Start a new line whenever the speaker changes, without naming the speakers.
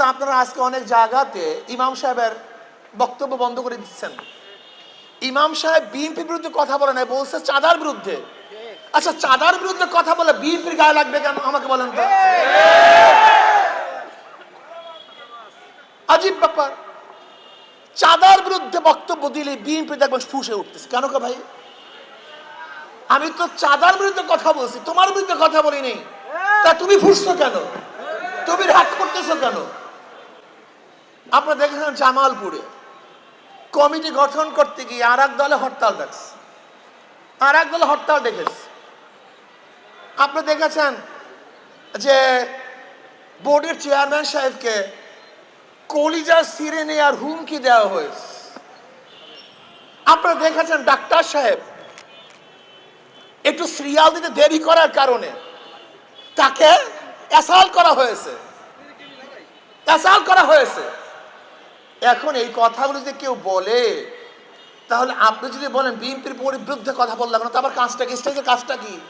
তা আপনারা আজকে অনেক জায়গাতে ইমাম সাহেবের বক্তব্য বন্ধ করে দিচ্ছেন। ইমাম সাহেব বিএনপির বিরুদ্ধে কথা বলে নাই, বলছে চাঁদার বিরুদ্ধে। আচ্ছা চাঁদার বিরুদ্ধে কথা বলে বিএনপির গায়ে লাগবে কেন? আমাকে বলেন তো। আজীব ব্যাপার। চাঁদার বিরুদ্ধে বক্তব্য দিলে বিএনপি দেখবেন ফুসে উঠতেছে। কেন কে ভাই? আমি তো চাঁদার বিরুদ্ধে কথা বলছি, তোমার বিরুদ্ধে কথা বলিনি। তা তুমি ফুসছো কেন? তুমি রাগ করতেছো কেন? আপনারা দেখেছেন জামালপুরে কমিটি গঠন করতে গিয়ে আর এক দলে হরতাল দেখছে। আর এক দলে হরতাল ডেকেছে আপনি দেখেছেন যে বোর্ডের চেয়ারম্যান সাহেবকে কলিজা সিরে নেওয়ার হুমকি দেওয়া হয়েছে। আপনারা দেখেছেন ডাক্তার সাহেব একটু সিরিয়াল দিতে দেরি করার কারণে তাকে অ্যাসাল করা হয়েছে। অ্যাসাল করা হয়েছে। এখন এই কথাগুলো যদি কেউ বলে, তাহলে আপনি যদি বলেন, বিএনপির পরিবৃদ্ধে কথা বললাম না তো আবার কাজটা কি? স্টেজের কাজটা কি?